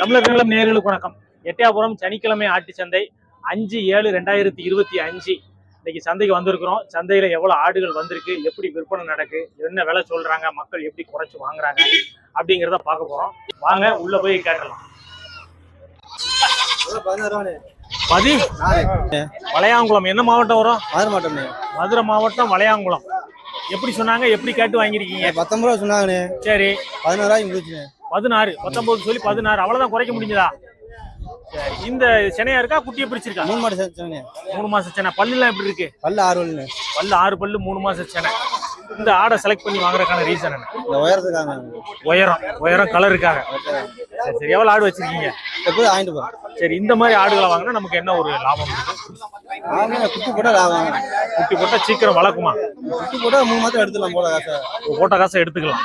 தமிழர்களும் நேர்களுக்கு வணக்கம். எட்டயபுரம் சனிக்கிழமை ஆட்டு சந்தை அஞ்சு ஏழு ரெண்டாயிரத்தி இருபத்தி அஞ்சு. இன்னைக்கு சந்தைக்கு வந்திருக்கிறோம். சந்தையில எவ்வளவு ஆடுகள் வந்திருக்கு எப்படி விற்பனை நடக்கு என்ன விலை சொல்றாங்க மக்கள் எப்படி குறைச்சு வாங்குறாங்க அப்படிங்கிறத பார்க்க போறோம். வாங்க உள்ள போய் கேட்கலாம். பதி வளையாங்குளம் என்ன மாவட்டம் வரும்? ஆறு மாட்டோம்ண்ணே மதுரை மாவட்டம் வளையாங்குளம் எப்படி சொன்னாங்க எப்படி கேட்டு வாங்கிருக்கீங்க பத்தொன்பது ரூபா சொன்னாங்கண்ணே. சரி. பதினோராயிரம் முடிச்சுண்ணே. பதினாறு பத்தொன்பது சொல்லி பதினாறு அவ்வளவுதான் குறைக்க முடிஞ்சதா? இந்த சென்னையா இருக்கா குட்டியை பிரிச்சிருக்கா? மூணு சேர்த்துண்ணே மூணு மாசம் சென்னை. பல்லுலாம் எப்படி இருக்கு? பல்லு ஆறு வல்லுண்ணே பல்லு ஆறு பல்லு மூணு மாசம் சென்னை. இந்த ஆடை செலக்ட் பண்ணி வாங்குறதுக்கான ரீசன் என்ன? இந்த உயரத்துக்காங்க உயரம் உயரம் கலருக்காக சரி சரி. எவ்வளவு ஆடு வச்சிருக்கீங்க? எப்போதும் வாங்கிட்டு போகிறோம் சரி இந்த மாதிரி ஆடுகளை வாங்கினா நமக்கு என்ன ஒரு லாபம் இருக்கு? குட்டி போட்டால் லாபம். குட்டி போட்டா சீக்கிரம் வளர்க்குமா? குட்டி போட்டால் மூணு மாதம் எடுத்துடலாம் போல காசை. போட்ட காசை எடுத்துக்கலாம்.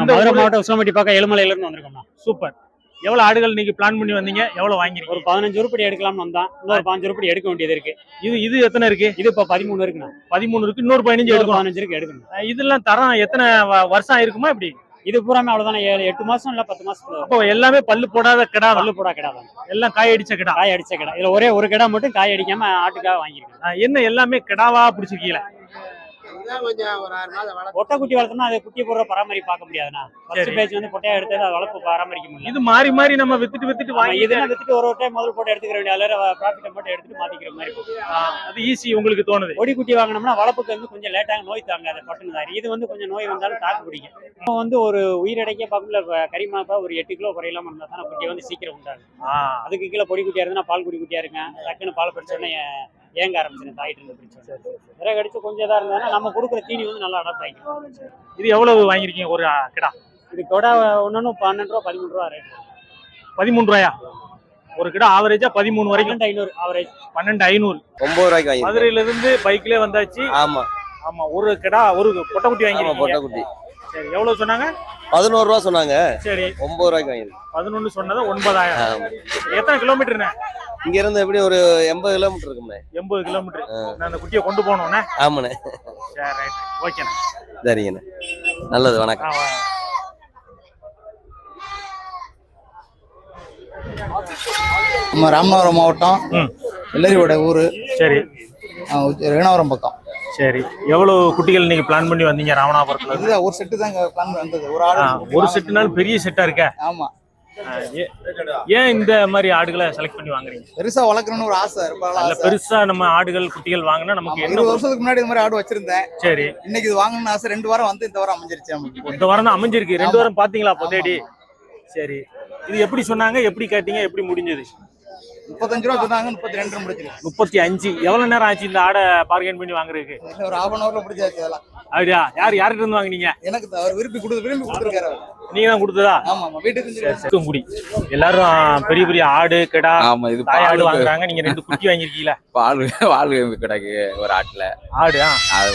மதுரை? மாவட்டம் உசிலம்பட்டி பக்கம் எழுமலையில இருந்து வந்திருக்கோம்ண்ணா. சூப்பர். எவ்வளவு ஆடுகள் நீங்க பிளான் பண்ணி வந்தீங்க? எவ்வளவு வாங்கிருக்கீங்க ஒரு பதினஞ்சு உருப்படி எடுக்கலாம்னு வந்தான் இன்னொரு பதினஞ்சு உருப்படி எடுக்க வேண்டியது இருக்கு. இது இது எத்தனை இருக்கு? இது இப்ப பதிமூணு இருக்குண்ணா. பதிமூணு இருக்கு இன்னொரு பதினஞ்சு இன்னொரு எடுக்கணும். பதினஞ்சு இருக்கு எடுக்கணும். இதெல்லாம் தரம் எத்தனை வருஷம் ஆயிருக்குமா இப்படி? இது பூராமே அவ்வளவுதானே எட்டு மாசம் இல்ல பத்து மாசம் அப்போ எல்லாமே பல்லு போடாத கிடா. பல்லு போடா கிடாதான் எல்லாம் காய் அடிச்ச கிடா. காய் அடிச்ச கிடா. இதுல ஒரே ஒரு கிடா மட்டும் காய் அடிக்காம ஆட்டுக்காக வாங்கியிருக்கேன். அஹ் என்ன எல்லாமே கிடாவா பிடிச்சிருக்கீங்களா? ஒட்டை குட்டி வளர்த்தோம்னா அது குட்டி போடுற பராமரிப்பு பார்க்க முடியாதுண்ணா. ஃபர்ஸ்ட். பேஜ் வந்து பொட்டையா எடுத்து அதை வளர்ப்பு பராமரிக்க முடியல. இது மாறி மாறி நம்ம வித்துட்டு வித்துட்டு வாங்கி இதெல்லாம் வித்துட்டு ஒரு ஒரு டைம் முதல் போட்டு எடுத்துக்கிற வேண்டிய அதில் ப்ராஃபிட்டை மட்டும் எடுத்துட்டு மாத்திக்கிற மாதிரி இருக்கும். அது ஈஸி உங்களுக்கு தோணுது. கொடி குட்டி வாங்கினோம்னா வளர்ப்புக்கு வந்து கொஞ்சம் லேட்டாக நோய் தாங்காது பட்டுன்னு தான் இது வந்து கொஞ்சம் நோய் வந்தாலும் தாக்கு பிடிக்கும். இப்போ வந்து ஒரு உயிரடைக்க பக்கத்தில் கரிமாப்பா ஒரு எட்டு கிலோ குறையிலாம இருந்தால் தான் குட்டி வந்து சீக்கிரம் உண்டாகும். அதுக்கு கீழே பொடி குட்டியா இருந்தா பால் குடி குட்டியா இருங்க டக்குன்னு பால் பிடிச்சோடனே ஏங்க ஆரம்பிச்சிடும் தாயிட்டு இருந்து பிடிச்சோம் விறகு அடிச்சு கொஞ்சம் இதாக இருந்தா நம்ம கொடுக்குற தீனி வந்து நல்லா அடாப்ட் ஆகிக்கும் இது எவ்வளவு வாங்கிருக்கீங்க ஒரு கிடா? இது கொடை ஒன்று பன்னெண்டு ரூபா பதிமூணு ரூபா ரேட் பதிமூணு ரூபாயா? ஒரு கிடா ஆவரேஜா பதிமூணு வரைக்கும். ஐநூறு அவரேஜ் பன்னெண்டு ஐநூறு. ஒம்பது ரூபாய்க்கு வாங்கி மதுரையில இருந்து பைக்லயே வந்தாச்சு. ஆமா. ஆமா ஒரு கிடா ஒரு பொட்டை குட்டி ஆமா வாங்கிருக்கீங்க பொட்டை குட்டி சரி எவ்வளவு சொன்னாங்க? பதினோரு ரூபா சொன்னாங்க. சரி. ஒன்பது ரூபாய்க்கு வாங்கிருக்கு பதினொன்னு சொன்னது ஒன்பதாயிரம். எத்தனை கிலோமீட்டர்ண்ணே இங்க இருந்து எப்படி ஒரு எண்பது கிலோமீட்டர் இருக்கும்ண்ணே. எண்பது கிலோமீட்டர் நான் அந்த குட்டியை கொண்டு போனோன்னே ஆமாண்ணே. சரி ரைட் ஓகேண்ணே சரிங்கண்ணே. நல்லது வணக்கம். நம்ம ராமநாதபுரம் மாவட்டம் ம். வெள்ளரியோட ஊர். சரி. ரெங்கனாபுரம் பக்கம். சரி. எவ்வளவு குட்டிகள் நீங்க பிளான் பண்ணி வந்தீங்க ராமநாதபுரத்துல? இருந்து? இதுதான் ஒரு செட்டு தான் இங்க பிளான் வந்தது. ஒரு ஆடு ஆ, ஒரு செட்டுனாலும் பெரிய செட்டா இருக்க? ஆமா. ஆ, ஏ- ஏன் இந்த மாதிரி ஆடுகளை செலக்ட் பண்ணி வாங்குறீங்க? பெருசா வளர்க்கணும்னு ஒரு ஆசை. ரொம்ப நாளா இல்ல ஆசை. பெருசா நம்ம ஆடுகள் குட்டிகள் வாங்கினா நமக்கு என்ன இருபது வருஷத்துக்கு முன்னாடி இந்த மாதிரி ஆடு வச்சிருந்தேன். சரி. இன்னைக்கு இது வாங்கணும்னு ஆசை. ரெண்டு வாரம் வந்து இந்த வாரம் அமைஞ்சிருச்சு நமக்கு. இந்த வாரம் தான் அமைஞ்சிருக்கு. ரெண்டு. வாரம் பாத்தீங்களா அப்போ ஆமா, தேடி? சரி. இது எப்படி சொன்னாங்க? எப்படி கேட்டீங்க? எப்படி முடிஞ்சது? முப்பத்தஞ்சு ரூபா சொன்னாங்க முப்பத்தி ரெண்டு ரூபா முடிச்சிருக்கு முப்பத்தி அஞ்சு எவ்வளவு நேரம் ஆச்சு இந்த ஆடை பார்கெயின் பண்ணி வாங்குறதுக்கு? ஒரு ஹாஃப் அன் ஹவர்ல பிடிச்சாச்சு அதெல்லாம். அப்படியா? யார் யார்கிட்ட இருந்து வாங்குனீங்க? எனக்கு அவர் விரும்பி கொடுத்து விரும்பி கொடுத்துருக்காரு நீங்க தான் கொடுத்ததா? ஆமா ஆமா வீட்டுக்கு. தூத்துக்குடி எல்லாரும் பெரிய பெரிய ஆடு கிடா ஆமா இது ஆடு வாங்குறாங்க. நீங்க ரெண்டு குட்டி வாங்கிருக்கீங்களா பால் பால் கிடக்கு ஒரு ஆட்டுல. ஆடு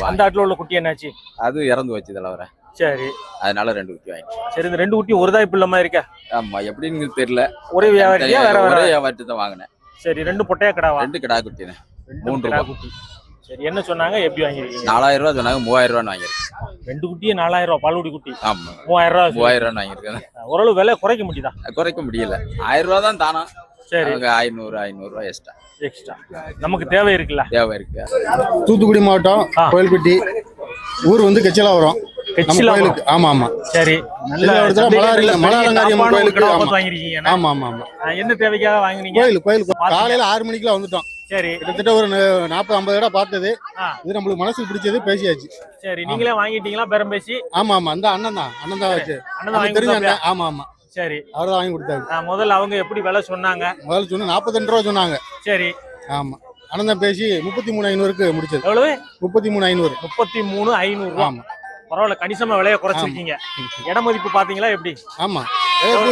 அந்த ஆட்டுல உள்ள குட்டி என்னாச்சு? அது இறந்து வச்சு தலைவர சரி. அதனால ரெண்டு குட்டி வாங்கி சரி இந்த ரெண்டு குட்டி ஒரு தாய் பிள்ளை மாதிரி இருக்க? ஆமா எப்படின்னு தெரியல. ஒரே வியாபாரியா வேற வேற ஒரே வியாபாரத்தை தான் வாங்கினேன். சரி ரெண்டு பொட்டையா கிடாவா? ரெண்டு கிடா ரெண்டு மூன்று கிடா ரூபா. குட்டி. சரி என்ன சொன்னாங்க? எப்படி வாங்கிருக்கீங்க நாலாயிரம் ரூபா சொன்னாங்க மூவாயிரம் ரூபான்னு வாங்கியிருக்கேன். ரெண்டு குட்டியே நாலாயிரம் ரூபாய் பால்குடி குட்டி. ஆமா. மூவாயிரம் ரூபாய் சொல்லி. மூவாயிரம் ரூபான்னு வாங்கியிருக்கேன். ஓரளவு விலை குறைக்க முடியுதா? குறைக்க முடியல. ஆயிரம் ரூபா தான் தானா? சரி. ஐநூறு ஐநூறு ரூபா எக்ஸ்ட்ரா எக்ஸ்ட்ரா நமக்கு தேவை இருக்குல்ல? தேவை இருக்கு. தூத்துக்குடி மாவட்டம். கோயில்பட்டி ஊர் வந்து கெச்சிலாபுரம். கோயிலுக்கு ஆமா ஆமா. சரி நல்ல இடத்துல கோயிலுக்கு வாங்கிருக்கீங்க ஆமா. ஆமா ஆமா என்ன தேவைக்காக வாங்குனீங்க? கோயில் கோயிலுக்கு. பாத்தீங்க. காலையில ஆறு மணிக்கெல்லாம் வந்துட்டோம். சரி. கிட்டத்தட்ட ஒரு நாற்பது ஐம்பது இடம் பார்த்தது. இது நம்மளுக்கு மனசுக்கு பிடிச்சது பேசியாச்சு. சரி நீங்களே வாங்கிட்டீங்களா? பேரம் பேசி? ஆமா ஆமா. அந்த அண்ணன் தான். அண்ணன் தான் வச்சு. அண்ணன் நமக்கு வாங்கி தெரிஞ்ச கொடுத்தாப்லையா? அண்ணன். ஆமா ஆமா. சரி. அவர் வாங்கி கொடுத்தாரு. முதல்ல அவங்க எப்படி விலை சொன்னாங்க? முதல்ல சொன்னா நாற்பத்தி ரூபா சொன்னாங்க. சரி. ஆமா. தான் பேசி முப்பத்தி மூணு ஐநூறுக்கு முடிச்சது. எவ்வளவு? முப்பத்தி மூணு ஐநூறு. முப்பத்தி மூணு ஐநூறு ஆமா. பரவாயில்ல கணிசமா விலையை குறைச்சிருக்கீங்க. இட மதிப்பு பாத்தீங்களா எப்படி? ஆமா.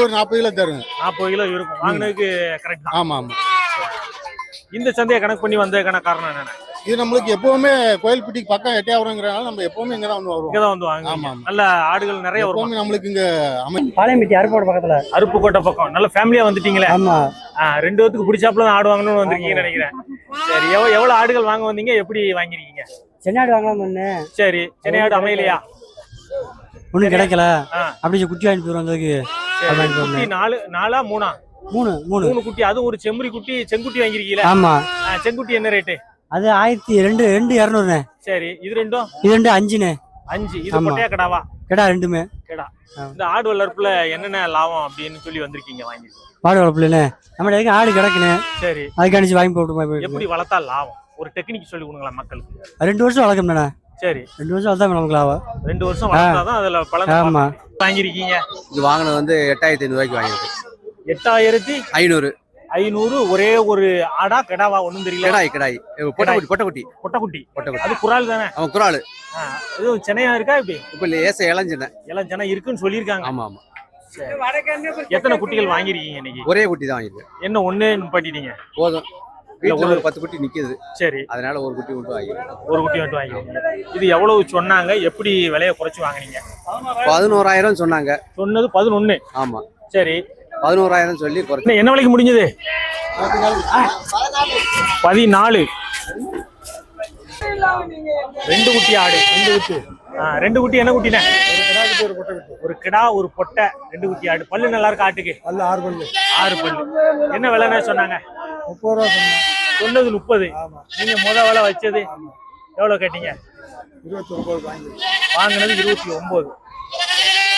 ஒரு நாற்பது கிலோ தருங்க. நாற்பது கிலோ இருக்கும். வாங்கினதுக்கு கரெக்ட் தான். ஆமா ஆமா. இந்த சந்தையை கணக்கு பண்ணி வந்ததுக்கான காரணம் என்னென்ன? இது நம்மளுக்கு எப்பவுமே கோயில்பட்டிக்கு பக்கம் எட்டியாபுரங்கிறனால நம்ம எப்பவுமே இங்க தான் வந்து வருவோம். இங்கதான் வந்து வாங்க ஆமா நல்ல ஆடுகள் நிறைய வரும்? எப்பவுமே நம்மளுக்கு இங்க பாளையம்பட்டி அருப்போட பக்கத்துல. அருப்புக்கோட்டை பக்கம். நல்ல ஃபேமிலியா வந்துட்டீங்களே? ஆமா. ரெண்டு பேத்துக்கு பிடிச்சாப்புல தான் ஆடு வாங்கணும்னு வந்திருக்கீங்கன்னு நினைக்கிறேன். சரி எவ்வளவு எவ்வளவு ஆடுகள் வாங்க வந்தீங்க? எப்படி வாங்கிருக்கீங்க சென்னாடு வாங்கலாம் ஒண்ணு சரி சென்னை ஆடு அமையலையா ஒன்றும் கிடைக்கல. அப்படி குட்டி வாங்கிட்டு போயிடும் வந்ததுக்கு நாலு நாலா மூணா? மூணு மூணு. மூணு குட்டி அது ஒரு செம்மறி குட்டி செங்குட்டி வாங்கிருக்கீங்களா? ஆமா. செங்குட்டி என்ன ரேட்டு அது ஆயிரத்தி ரெண்டு ரெண்டு இரநூறுண்ணே. சரி இது ரெண்டும்? இது ரெண்டு அஞ்சுண்ணே. அஞ்சு. இது ஆமா. பொட்டையா கிடாவா? கிடா ரெண்டுமே. கிடா. இந்த ஆடு வளர்ப்புல என்னென்ன லாபம் அப்படின்னு சொல்லி வந்திருக்கீங்க வாங்கி மாடு வளர்ப்புலண்ணே. நம்ம ஆடு கிடக்குண்ணே. சரி. அதுக்கு அனுப்பிச்சு வாங்கி போட்டு எப்படி வளர்த்தா லாபம்? ஒரு டெக்னிக் சொல்லி கொடுங்களா மக்களுக்கு. ரெண்டு வருஷம் வளர்க்கணும்ண்ணே சரி. ரெண்டு வருஷம் வளர்த்தா நமக்கு லாபம். ரெண்டு வருஷம் வளர்த்தாதான் அதுல பலன் ஆமா. வாங்கிருக்கீங்க இது வாங்கினது வந்து எட்டாயிரத்தி ஐநூறுவாய்க்கு வாங்கியிருக்கு. எட்டாயிரத்தி ஐநூறு. ஐநூறு ஒரே ஒரு ஆடா கிடாவா ஒண்ணும் தெரியல. கிடாய் கிடாய். பொட்டக்குட்டி பொட்டக்குட்டி. பொட்டக்குட்டி. பொட்டக்குட்டி. அது குரால் தானே? அவன் குரால் ஆ, எதுவும் சென்னையா இருக்கா இப்படி இப்போ ஏச இளஞ்சின. ஜனம் இருக்குன்னு சொல்லியிருக்காங்க. ஆமா ஆமா. எத்தனை குட்டிகள் வாங்கிருக்கீங்க இன்னைக்கு? ஒரே குட்டி தான் வாங்கியிருக்கு. என்ன ஒண்ணு பண்ணிட்டீங்க? போதும். வீட்டுல ஒரு பத்து குட்டி நிக்குது. சரி. அதனால ஒரு குட்டி மட்டும் வாங்கியிருக்கு ஒரு குட்டி மட்டும் வாங்கிருக்கீங்க இது எவ்வளவு சொன்னாங்க? எப்படி விலையை குறைச்சு வாங்குனீங்க? பதினோராயிரம் சொன்னாங்க. சொன்னது பதினொன்னு. ஆமா. சரி. பதினோராயிரம் சொல்லி குறைச்சு. என்ன- என்ன விலைக்கு முடிஞ்சது? பதினாலு. ரெண்டு குட்டி ஆடு ரெண்டு குட்டி ரெண்டு குட்டி என்ன குட்டினே ஒரு கிடா ஒரு பொட்டை ரெண்டு குட்டி. ஆடு பல்லு நல்லா இருக்கு ஆட்டுக்கு? அல்ல ஆறு பல்லு. ஆறு பல்லு. என்ன விலைன்னு சொன்னாங்க? முப்பது ரூபா சொன்னேன் சொன்னது முப்பது. நீங்க முத விலை வச்சது எவ்வளவு கேட்டீங்க? இருபத்தி ஒன்பது வாங்கி வாங்கினது இருபத்தி ஒன்பது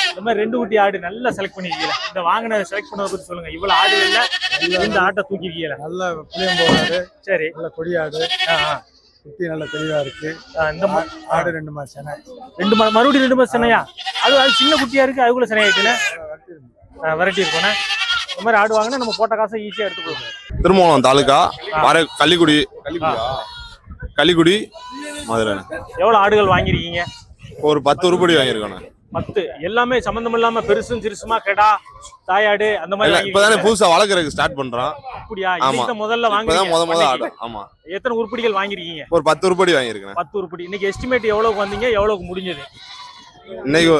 இந்த மாதிரி ரெண்டு குட்டி ஆடு நல்லா செலக்ட் பண்ணிருக்கீங்க இந்த வாங்கின செலக்ட் பண்ணதை பத்தி சொல்லுங்க. இவ்வளவு ஆடுகள்ல இந்த ஆட்டை தூக்கிருக்கீங்க நல்ல புளியம் போறாரு சரி. நல்ல கொடியாடு ஆ, ஆ. குட்டி நல்ல தெளிவா இருக்கு. இந்த ஆடு ரெண்டு மாசம் செனை. ரெண்டு மா- மறுபடியும் ரெண்டு மாசம் சினையா? அது அது சின்ன குட்டியா இருக்கு அதுக்குள்ள சினையாயிட்டுல வெரைட்டி இருக்கும்ண்ணே இந்த மாதிரி ஆடு வாங்கினா நம்ம போட்ட காசை ஈஸியா எடுத்துக்கலாம் திருமணம் தாலுகா மர கள்ளிக்குடி. கள்ளிக்குடி மதுரை. எவ்வளவு ஆடுகள் வாங்கிருக்கீங்க ஒரு பத்து உருப்படி வாங்கியிருக்கோண்ணே. பத்து. எல்லாமே சம்பந்தம் இல்லாம பெருசும் சிறுசுமா கெடா தாயாடு அந்த மாதிரி இப்பதானே. புதுசா வளர்க்கறதுக்கு ஸ்டார்ட் பண்றோம். அப்படியா? தான் முதல்ல இப்பதான் முத முத வாங்கி ஆமா. எத்தனை உருப்படிகள் வாங்கிருக்கீங்க? ஒரு பத்து உருப்படி வாங்கியிருக்கேன் பத்து உருப்படி. இன்னைக்கு எஸ்டிமேட் எவ்வளவுக்கு வந்தீங்க? எவ்வளவுக்கு முடிஞ்சது? இன்னைக்கு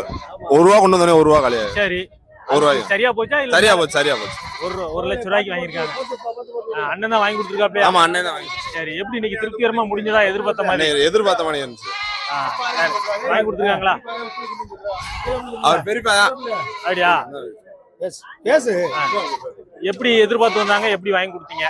ஒரு ரூபா கொண்டு வந்தோடனே ஒரு ரூபா கலையாது சரி. ஒரு ரூபாய்? சரியா போச்சா இல்ல சரியா போச்சு சரியா போச்சு. ஒரு ஒரு லட்சம் ரூபாய்க்கு வாங்கியிருக்காங்க. ஆ, அண்ணன் தான் வாங்கி கொடுத்துருக்காப்லையா? ஆமா அண்ணன் தான் வாங்கி சரி எப்படி இன்னைக்கு திருப்திகரமா முடிஞ்சதா? எதிர்பார்த்த மாதிரி? எதிர்பார்த்த மாதிரி இருந்துச்சு. வாங்கி கொடுத்துருக்காங்களா? அவர் பெரியப்பா. அப்படியா? பேசு. எப்படி எதிர்பார்த்து வந்தாங்க? எப்படி வாங்கி கொடுத்தீங்க?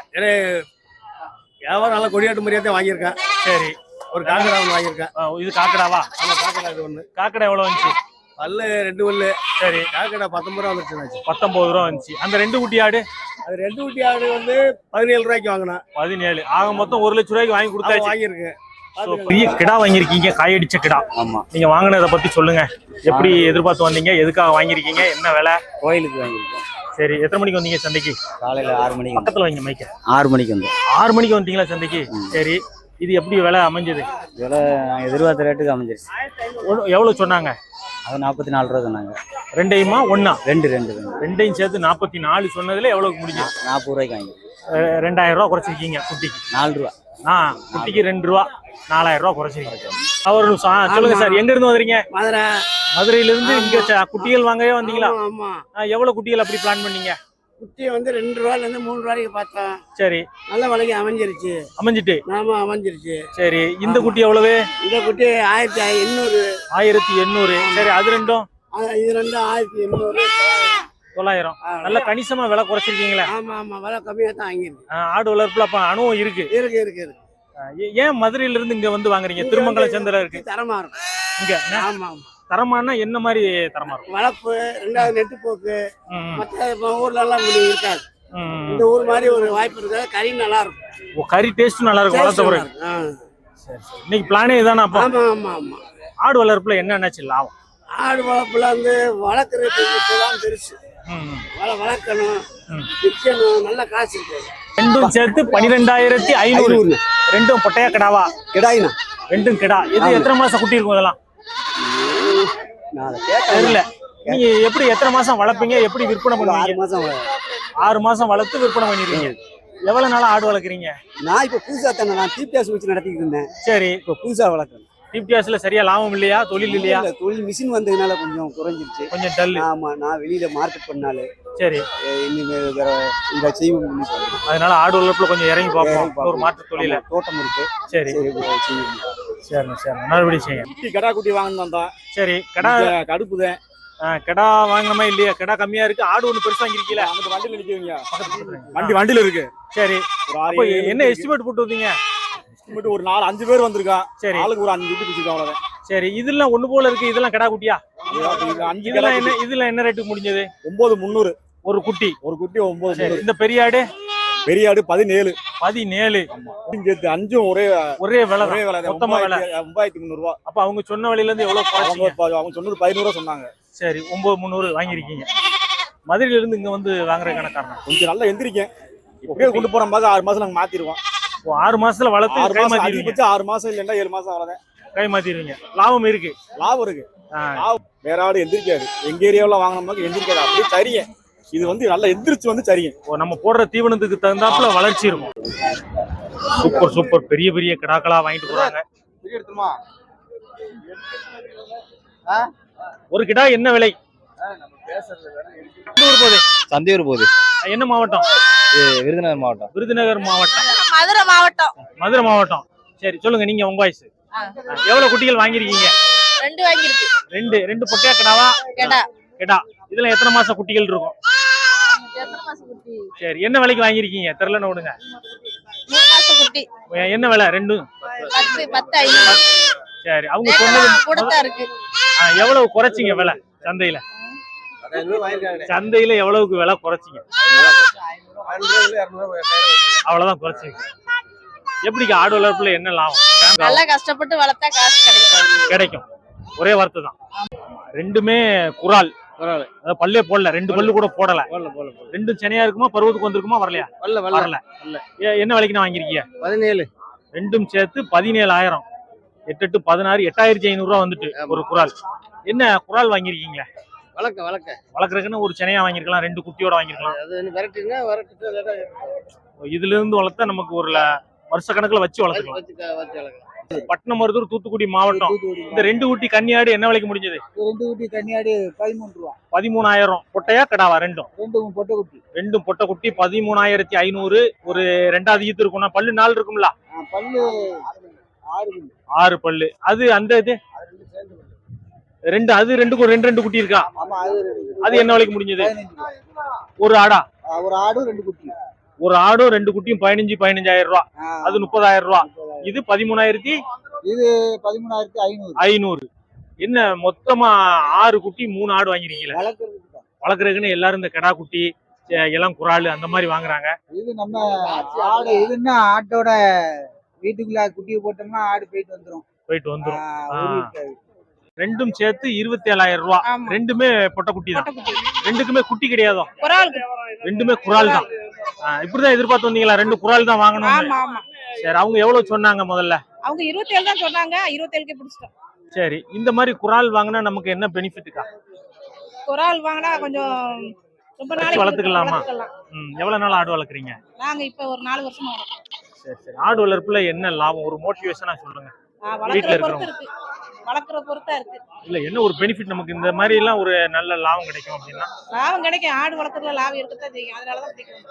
வியாபாரம் நல்ல கொடியாட்டு மாதிரியே தான் வாங்கியிருக்கேன். சரி. ஒரு காக்கடா ஒன்று வாங்கியிருக்கேன் இது காக்கடாவா? ஆமா காக்கடா இது ஒன்று காக்கடா எவ்வளவு வந்துச்சு? பல்லு ரெண்டு பல்லு. சரி. காக்கடா பத்தொன்பது ரூபா வந்துருச்சு பத்தொன்பது ரூபா வந்துச்சு. அந்த ரெண்டு குட்டி ஆடு? அது ரெண்டு குட்டி ஆடு வந்து பதினேழு ரூபாய்க்கு வாங்கினேன். பதினேழு. ஆக மொத்தம் ஒரு லட்சம் ரூபாய்க்கு வாங்கி கொடுத்தாச்சு. வாங்கியிருக்கேன் So, பெரிய கிடா வாங்கியிருக்கீங்க. காயடிச்ச கிடா. ஆமா. நீங்க வாங்கினதை பத்தி சொல்லுங்க. எப்படி எதிர்பார்த்து வந்தீங்க? எதுக்காக வாங்கியிருக்கீங்க? என்ன விலை? கோயிலுக்கு வாங்கியிருக்கோம். சரி எத்தனை மணிக்கு வந்தீங்க சந்தைக்கு? காலையில ஆறு மணிக்கு பக்கத்துல வைங்க மைக்க ஆறு மணிக்கு வந்து ஆறு மணிக்கு வந்தீங்களா சந்தைக்கு? சரி இது எப்படி விலை அமைஞ்சது? விலை எதிர்பார்த்த ரேட்டுக்கு அமைஞ்சிருச்சு. எவ்வளவு சொன்னாங்க? அது நாற்பத்தி நாலு ரூபா சொன்னாங்க. ரெண்டையுமா? ஒண்ணா? ரெண்டு ரெண்டு ரெண்டு. ரெண்டையும் சேர்த்து நாற்பத்தி நாலு சொன்னதுல எவ்வளவுக்கு முடிஞ்சது நாற்பது ரூபாய்க்கு வாங்கி ரெண்டாயிரம் ரூபா குறைச்சிருக்கீங்க குட்டிக்கு. நாலு ரூபா. ஆ குட்டிக்கு ரெண்டு ரூபா நாலாயிரம் ரூபா குறைச்சிருக்கீங்க. அவர் சொல்லுங்க சார் எங்க இருந்து வந்துறீங்க மதுரை. மதுரையில இருந்து இங்க குட்டிகள் வாங்கவே வந்தீங்களா? ஆமா, ஆமா. ஆ, எவ்வளவு குட்டிகள் அப்படி பிளான் பண்ணீங்க? குட்டி வந்து ரெண்டு ரூபாயில இருந்து மூணு ரூபாய்க்கு பார்த்தோம் சரி. நல்ல விலைக்கு அமைஞ்சிருச்சு. அமைஞ்சிட்டு? நாம அமைஞ்சிருச்சு. சரி. இந்த குட்டி எவ்வளவு? இந்த குட்டி ஆயிரத்தி எண்ணூறு ஆயிரத்தி எண்ணூறு. சரி அது ரெண்டும்? இது ரெண்டு ஆயிரத்தி எண்ணூறு. தொள்ளாயிரம். நல்ல கணிசமா விலை குறைச்சிருக்கீங்களே. ஆமா ஆமா விலை கம்மியா தான் வாங்கியிருக்கு. ஆ, ஆடு வளர்ப்புல அப்ப அனுபவம் இருக்கு. இருக்கு ஏன் மதுரையில இருந்து இங்க வந்து வாங்குறீங்க? திருமங்கலம் சந்தில இருக்கு. தரமா இருக்கும் இங்க? ஆமா ஆமா. தரமானா என்ன மாதிரி தரமா இருக்கும் வளர்ப்பு ரெண்டாவது நெட்டு போக்கு மற்ற ஊர்ல எல்லாம் இருக்காது. இந்த ஊர் மாதிரி ஒரு வாய்ப்பு இருக்காது கறி நல்லா இருக்கும். கறி டேஸ்டும் நல்லா இருக்கும் வளர்த்த பிறகு. இன்னைக்கு பிளானே இதானா ஆமா ஆமா ஆடு வளர்ப்புல என்ன என்னாச்சு லாபம்? ஆடு வளர்ப்புல வந்து வளர்க்குறது இப்பதான் பெருசு. வளர்க்கணும். விற்கணும் நல்ல காசு இருக்கு. ரெண்டும் சேர்த்து பனிரெண்டாயிரத்தி ஐநூறு. ரெண்டும் பொட்டையா கிடாவா? கிடாயினா. ரெண்டும் கிடா. இது எத்தனை மாசம் குட்டி இருக்கும் இதெல்லாம்? தெரியல. நீங்க எப்படி எத்தனை மாசம் வளர்ப்பீங்க? எப்படி விற்பனை பண்ணுவீங்க? ஆறு மாசம் வளர்த்து விற்பனை பண்ணிருக்கீங்க எவ்வளவு நாளா ஆடு வளர்க்குறீங்க? நான் இப்ப புதுசா தானே நான் டிபிஎஸ் வச்சு நடத்திட்டு இருந்தேன். சரி. இப்ப புதுசா வளர்க்கணும் டிபிஎஸ்ல சரியா லாபம் இல்லையா? தொழில் இல்லையா? இல்ல, தொழில் மிஷின் வந்ததுனால கொஞ்சம் குறைஞ்சிருச்சு. கொஞ்சம் டல் ஆமா நான் வெளியில மார்க்கெட் பண்ணாலே. சரி. இனிமே வேற இந்த செய்வோம். அதனால ஆடு வளர்ப்புல கொஞ்சம் இறங்கி பார்ப்போம். ஒரு மாற்று தொழில. தோட்டம் இருக்கு. சரி. சரி. சரி சரி மறுபடியும் செய்யுங்க. குட்டி கடா குட்டி வாங்கணும் வந்தோம் சரி கடா கடுப்புதான் கிடா வாங்கினமா இல்லையா? கிடா கம்மியா இருக்கு. ஆடு ஒண்ணு பெருசா வாங்கிருக்கீல அந்த வண்டியில நிக்கிறீங்க. வண்டி வண்டியில இருக்கு. சரி. என்ன எஸ்டிமேட் போட்டு வந்தீங்க? Estimate ஒரு நாலு அஞ்சு பேர் வந்திருக்கான். சரி. ஆளுக்கு ஒரு அஞ்சு வீட்டு பிடிச்சிருக்கோம் அவ்வளவுதான். சரி இதெல்லாம் ஒண்ணு போல இருக்கு இதெல்லாம் கிடா குட்டியா? அஞ்சு இதெல்லாம் என்ன இதுல என்ன ரேட்டுக்கு முடிஞ்சது? ஒன்பது முந்நூறு. ஒரு குட்டி. ஒரு குட்டி ஒன்பது இந்த பெரிய ஆடு பெரிய ஆடு பதினேழு. பதினேழு. சேர்த்து அஞ்சும் ஒரே ஒரே விலை. ஒரே விலை. மொத்தமா விலை. ஒன்பதாயிரத்தி ஒன்பதாயிரத்தி முந்நூறு ரூபா அப்ப அவங்க சொன்ன விலையில இருந்து எவ்வளவு அவங்க சொன்னது பதினோரு ரூபா சொன்னாங்க. சரி ஒன்பது முந்நூறு வாங்கியிருக்கீங்க. மதுரையில இருந்து இங்க வந்து வாங்குறதுக்கான காரணம்? கொஞ்சம் நல்லா எந்திரிக்கேன். இப்படியே கொண்டு போற மாதிரி ஆறு மாசம் நாங்க மாத்திருவோம். ஆறு மாசத்துல வளர்த்து ஆறு கை மாசம் அதிகபட்சம் ஆறு மாசம் இல்லைன்னா ஏழு மாசம் அவ்வளவுதான் கை மாத்திடுவீங்க லாபம் இருக்கு. லாபம் இருக்கு. ஆ, வேற ஆடு எந்திரிக்காது. எங்க ஏரியாவில் வாங்கினோம்னா எந்திரிக்காது. அப்படியே சரிங்க. இது வந்து நல்லா எந்திரிச்சு வந்து சரிங்க. நம்ம போடுற தீவனத்துக்கு தகுந்தாப்புல வளர்ச்சி இருக்கும். Super super. பெரிய பெரிய கிடாக்களா வாங்கிட்டு போறாங்க. ஒரு கிடா என்ன விலை? போகுது? சந்தையூர் போகுது. என்ன மாவட்டம்? விருதுநகர் மாவட்டம். விருதுநகர் மாவட்டம். மதுரை மாவட்டம். மதுரை மாவட்டம். சரி சொல்லுங்க நீங்க உங்க வயசு. எவ்வளவு குட்டிகள் வாங்கியிருக்கீங்க? ரெண்டு வாங்கியிருக்கு. ரெண்டு ரெண்டு பொட்டையா கிடாவா? கெடா. கிடா. இதுல எத்தனை மாசம் குட்டிகள் இருக்கும்? எத்தனை மாசம் குட்டி? சரி என்ன விலைக்கு வாங்கியிருக்கீங்க? தெரிலன்னு விடுங்க. என்ன விலை? ரெண்டும் சரி அவங்க சொன்னது எவ்வளவு குறைச்சிங்க விலை சந்தையில? சந்தையில எவ்வளவுக்கு விலை குறைச்சிங்க? அவ்வளவுதான் குறைச்சிங்க. எப்படிங்க ஆடு வளர்ப்புல என்ன லாபம்? நல்லா கஷ்டப்பட்டு வளர்த்தா காசு கிடைக்கும். கிடைக்கும். ஒரே வார்த்தை தான். ரெண்டுமே குரால் பல்லே போடல. ரெண்டு பல்லு கூட போடல. ரெண்டும் சென்னையா இருக்குமா பருவத்துக்கு வந்திருக்குமா வரலையா? வரல ஏ- என்ன விலைக்கு வாங்கிருக்கீங்க பதினேழு. ரெண்டும் சேர்த்து பதினேழாயிரம். எட்டு எட்டு பதினாறு எட்டாயிரத்தி ஐநூறு ரூபா வந்துட்டு ஒரு குரால் என்ன குரால் வாங்கியிருக்கீங்களே? வளர்க்க வளர்க்க வளர்க்குறதுக்குன்னு ஒரு சென்னையா வாங்கியிருக்கலாம் ரெண்டு குட்டியோட வாங்கியிருக்கலாம். அது விரட்டுங்க விரட்டு இதுல இருந்து வளர்த்தா நமக்கு ஒரு வருஷ கணக்குல வச்சு வளர்த்துக்கலாம். வச்சு வச்சு வளர்க்கலாம். பட்டினம் மருதூர் தூத்துக்குடி மாவட்டம். இந்த ரெண்டு குட்டி கன்னியாடு என்ன விலைக்கு முடிஞ்சது? ரெண்டு குட்டி கன்னியாடு பதிமூணு ரூபா. பதிமூணாயிரம். பொட்டையா கடாவா? ரெண்டும். ரெண்டு பொட்டை குட்டி. ரெண்டும் பொட்டை குட்டி பதிமூணாயிரத்தி ஐநூறு. ஒரு ரெண்டாவது ஈத்து இருக்கும்னா பல்லு நாள் இருக்கும்ல? பல்லு. ஆறு பல்லு. அது அந்த இது? ரெண்டு அது ரெண்டுக்கும் ரெண்டு ரெண்டு குட்டி இருக்கா? ஆமா அது அது என்ன விலைக்கு முடிஞ்சது. ஒரு ஆடா? ஒரு ஆடும் ரெண்டு குட்டி ஒரு ஆடும் ரெண்டு குட்டியும் பதினஞ்சு பதினஞ்சாயிரம் ரூபா. அது முப்பதாயிரம் ரூபா. இது பதிமூணாயிரத்தி இது பதிமூணாயிரத்தி ஐநூறு. ஐநூறு. என்ன மொத்தமா ஆறு குட்டி மூணு ஆடு வாங்கிருக்கீங்களா. வளர்க்குறதுக்குன்னு எல்லாரும் இந்த கிடா குட்டி இளம் குறால் அந்த மாதிரி வாங்குறாங்க. இது நம்ம ஆடு இதுன்னா ஆட்டோட வீட்டுக்குள்ள குட்டியை போட்டோம்னா ஆடு போயிட்டு வந்துரும். போயிட்டு வந்துரும். ரெண்டும் சேர்த்து இருபத்தி ஏழாயிரம் ரூபா ரெண்டுமே பொட்டை குட்டி தான் ரெண்டுக்குமே குட்டி கிடையாதோ? ரெண்டுமே குறால் தான் இப்படிதான் எதிர்பார்த்து வந்தீங்களா? ரெண்டு குறால் தான் வாங்கணும் சரி அவங்க எவ்வளவு சொன்னாங்க முதல்ல? அவங்க இருபத்தேழு தான் சொன்னாங்க. இருபத்தேழுக்கே பிடிச்சிட்டோம். சரி இந்த மாதிரி குறால் வாங்கினா நமக்கு என்ன பெனிஃபிட்டுக்கா குறால் வாங்கினா கொஞ்சம் ரொம்ப நாளைக்கு வளர்த்துக்கலாமா? எவ்வளவு நாள் ஆடு வளர்க்குறீங்க? நாங்க இப்ப ஒரு நாலு வருஷமா. சரி சரி. ஆடு வளர்ப்புல என்ன லாபம்? ஒரு மோட்டிவேஷனா சொல்லுங்க. பொறுத்து இருக்கிறவங்க. வளர்க்குற பொறுத்தா இருக்கு. இல்ல என்ன ஒரு பெனிஃபிட் நமக்கு? இந்த மாதிரி எல்லாம் ஒரு நல்ல லாபம் கிடைக்கும் அப்படின்னா? லாபம் கிடைக்கும். ஆடு வளர்க்குறதுல லாபம் இருக்கத்தான் செய்யும். அதனாலதான் பிடிக்கும்.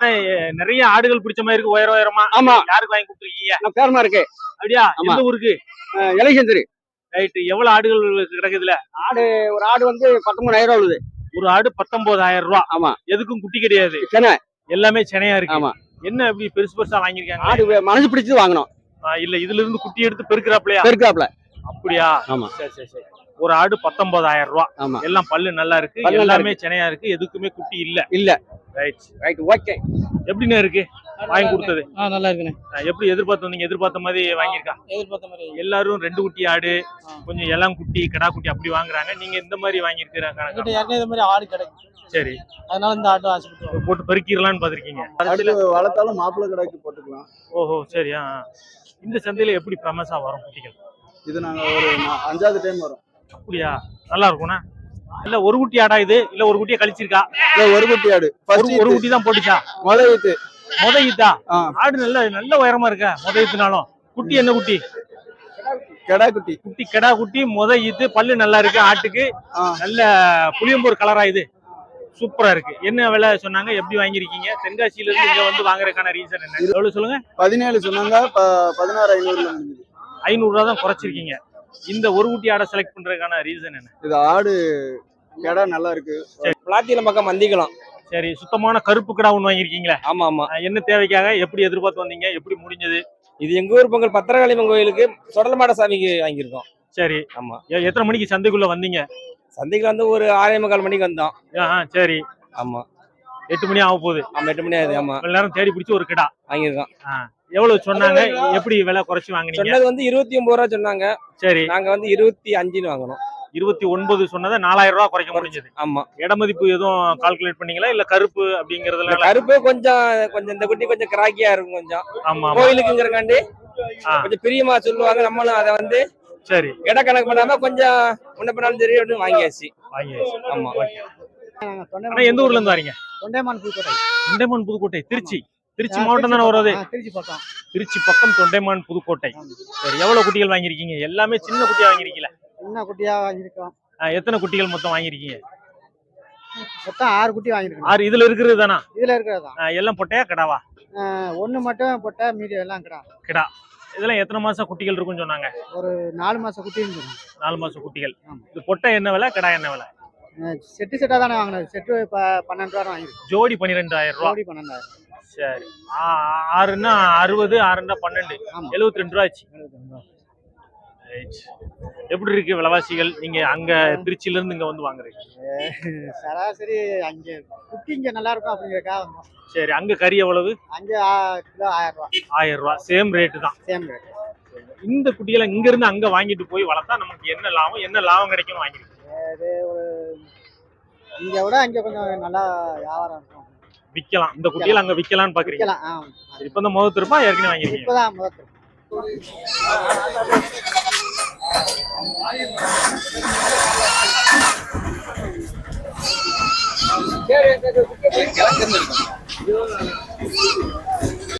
ஆனா, எ- நிறைய ஆடுகள் பிடிச்ச மாதிரி இருக்கு. உயர உயரமா. ஆமா. யாருக்கு வாங்கி கொடுத்துருக்கீங்க? நான் பேரமா இருக்கு. அப்படியா? ஆமா. எந்த ஊருக்கு? இலைச்சந்திரி ரைட் எவ்வளவு ஆடுகள் கிடக்குதுல ஆடு ஒரு ஆடு வந்து பத்தொன்பதாயிரம் ரூபா உள்ளது ஒரு ஆடு பத்தொன்பதாயிரம் ரூபா. ஆமா. எதுக்கும் குட்டி கிடையாது. சென்னை. எல்லாமே சென்னையா இருக்கு. ஆமா. என்ன இப்படி பெருசு பெருசா வாங்கிருக்காங்க ஆடு மனசு பிடிச்சது வாங்கணும். இல்ல இதுல இருந்து குட்டி எடுத்து பெருக்கிறாப்லையா? பெருக்காப்ல. அப்படியா? ஆமா. சரி சரி சரி. ஒரு ஆடு பத்தொன்பதாயிரம் ரூபா. ஆமா. எல்லாம் பல்லு நல்லா இருக்கு. பல்லு நல்லா எல்லாமே சென்னையா இருக்கு. எதுக்குமே குட்டி இல்ல. இல்ல. ரைட் ரைட் ஓகே எப்படிண்ணே இருக்கு? வாங்கி கொடுத்தது. ஆ நல்லா இருக்குண்ணே. அஹ் எப்படி எதிர்பார்த்து வந்தீங்க? எதிர்பார்த்த மாதிரி வாங்கியிருக்கா? எதிர்பார்த்த மாதிரி. எல்லாரும் ரெண்டு குட்டி ஆடு கொஞ்சம் இளம் குட்டி கிடா குட்டி அப்படி வாங்குறாங்க. நீங்க இந்த மாதிரி வாங்கியிருக்கிறாங்க ஏற்கனவே இந்த மாதிரி ஆடு கிடைக்கும். சரி. அதனால இந்த ஆட்டோ ஆசைப்பட்டு போட்டு பெருக்கிடலாம்னு பாத்திருக்கீங்க அடுத்து வளர்த்தாலும் மாப்பிள்ளை கடைக்கு போட்டுக்கலாம். ஓஹோ சரி ஆ ஆ. இந்த சந்தையில எப்படி ஃபேமஸா வரும் குட்டிகள்? இது நாங்க ஒரு அஞ்சாவது டைம் வரும். அப்படியா? நல்லா இருக்கும்னா இல்ல ஒரு குட்டி ஆடா இது? இல்ல ஒரு குட்டியை கழிச்சிருக்கா? இல்ல ஒரு குட்டி ஆடு. ஒரு ஒரு குட்டி தான் போட்டுச்சா? முத ஈத்தா ஆ. ஆடு நல்ல நல்ல உயரமா இருக்க? முத ஈத்துனாலும் குட்டி என்ன குட்டி? கெடா குட்டி. குட்டி கெடா குட்டி முத ஈத்து பல்லு நல்லா இருக்கு ஆட்டுக்கு. நல்ல புளியம்பூர் கலரா இது. சூப்பரா இருக்கு. என்ன விலை சொன்னாங்க? எப்படி வாங்கிருக்கீங்க தென்காசியில இருந்து இங்க வந்து வாங்குறதுக்கான ரீசன் என்ன? எவ்வளவு சொல்லுங்க? பதினேழு சொன்னாங்க பதினாறு ஐநூறுல முடிஞ்சுது. ஐநூறு ரூபா தான் குறைச்சிருக்கீங்க. இந்த ஒரு குட்டி ஆடை செலக்ட் பண்றதுக்கான ரீசன் என்ன? இது ஆடு கடை நல்லா இருக்கு. பிளாத்தியில பக்கம் மந்திக்கலாம். சரி சுத்தமான கருப்பு கிடா ஒன்று வாங்கியிருக்கீங்களே? ஆமா ஆமா. என்ன தேவைக்காக? எப்படி எதிர்பார்த்து வந்தீங்க? எப்படி முடிஞ்சது? இது எங்க ஊர் பொங்கல் பத்திரகாளியம்மன் கோயிலுக்கு சொடலமாட சாமிக்கு வாங்கியிருக்கோம். சரி. ஆமா. எத்தனை மணிக்கு சந்தைக்குள்ள வந்தீங்க? சந்தைக்கு வந்து ஒரு ஆறே முக்கால் மணிக்கு வந்தோம். ஆஹா, சரி. ஆமா. எட்டு மணி ஆக போகுது. ஆமா எட்டு மணி ஆகுது ஆமா. நேரம் தேடி பிடிச்சி ஒரு கிடா. வாங்கியிருக்கோம். எவ்வளவு சொன்னாங்க? எப்படி விலை குறைச்சு வாங்குனீங்க? சொன்னது வந்து இருபத்தி ஒன்பது ரூபா சொன்னாங்க. சரி. நாங்க வந்து இருபத்தி அஞ்சுன்னு வாங்கினோம். இருபத்தி ஒன்பது சொன்னதை நாலாயிரம் ரூபாய் குறைக்க முடிஞ்சது. ஆமா. இட மதிப்பு எதுவும் கால்குலேட் பண்ணீங்களா? இல்ல கருப்பு அப்படிங்கறதுல கருப்பு கொஞ்சம் கொஞ்சம் இந்த குட்டி கொஞ்சம் கிராக்கியா இருக்கும் கொஞ்சம். ஆமா கோயிலுக்குங்கிறக்காண்டி. கொஞ்சம் பிரியமா சொல்லுவாங்க. நம்மளும் அதை வந்து சரி. இட கணக்கு பண்ணாம கொஞ்சம் முன்ன பின்னாலும் தெரியும் அப்படின்னு வாங்கியாச்சு. வாங்கி ஆமா. எந்த ஊர்ல இருந்து வரீங்க? தொண்டைமான் புதுக்கோட்டை. தொண்டைமான் புதுக்கோட்டை திருச்சி. திருச்சி மாவட்டம் தானே வருது திருச்சி பக்கம். திருச்சி பக்கம் தொண்டைமான் புதுக்கோட்டை. சரி எவ்வளவு குட்டிகள் வாங்கியிருக்கீங்க? எல்லாமே சின்ன குட்டியா வாங்கியிருக்கீங்களா? சின்ன குட்டியா வாங்கியிருக்கோம். எத்தனை குட்டிகள் மொத்தம் வாங்கியிருக்கீங்க? மொத்தம் ஆறு குட்டி வாங்கியிருக்கோம். ஆறு இதுல இருக்கிறது தானா? இதுல இருக்கிறதா எல்லாம் பொட்டையா கிடாவா? ஒண்ணு மட்டும் போட்டா மீதி எல்லாம் கிடா. கிடா. இதெல்லாம் எத்தனை மாசம் குட்டிகள் இருக்குன்னு சொன்னாங்க? ஒரு நாலு மாசம் குட்டி நாலு மாசம் குட்டிகள். இது பொட்டை என்ன விலை கிடா என்ன விலை? செட்டு செட்டா தானே வாங்கினது. செட்டு பன்னெண்டு ரூபா வாங்கிருக்கோம் ஜோடி பன்னிரெண்டாயிரம் ரூபா. கோடி பன்னெண்டாயிரம். சரி. ஆ- ஆறுன்னா அறுபது ஆறுன்னா பன்னெண்டு. எழுபத்தி ரெண்டு ரூபா ஆச்சு. Right. எப்படி இருக்கு விலைவாசிகள்? நீங்க அங்க திருச்சியில இருந்து இங்க வந்து வாங்குறீங்க. சராசரி அங்கே குட்டி இங்க நல்லா இருக்கும் அப்படிங்கிறக்கா சரி அங்க கறி எவ்வளவு? அங்கே கிலோ ஆயிரம் ரூபா. ஆயிரம் ரூபா. சேம் ரேட்டு தான். சேம் ரேட் இந்த குட்டிகளை இங்க இருந்து அங்க வாங்கிட்டு போய் வளர்த்தா நமக்கு என்ன லாபம் என்ன லாபம் கிடைக்கும் வாங்கிருக்கு இங்கே விட அங்கே கொஞ்சம் நல்லா வியாபாரம் இருக்கும். விக்கலாம். இந்த குட்டிகளை அங்க விக்கலாம்னு பாக்குறீங்க. இப்ப இந்த முதல் திருப்பா ஏற்கனவே வாங்கிருக்கீங்க இப்போதான் முதல் கிழக்கு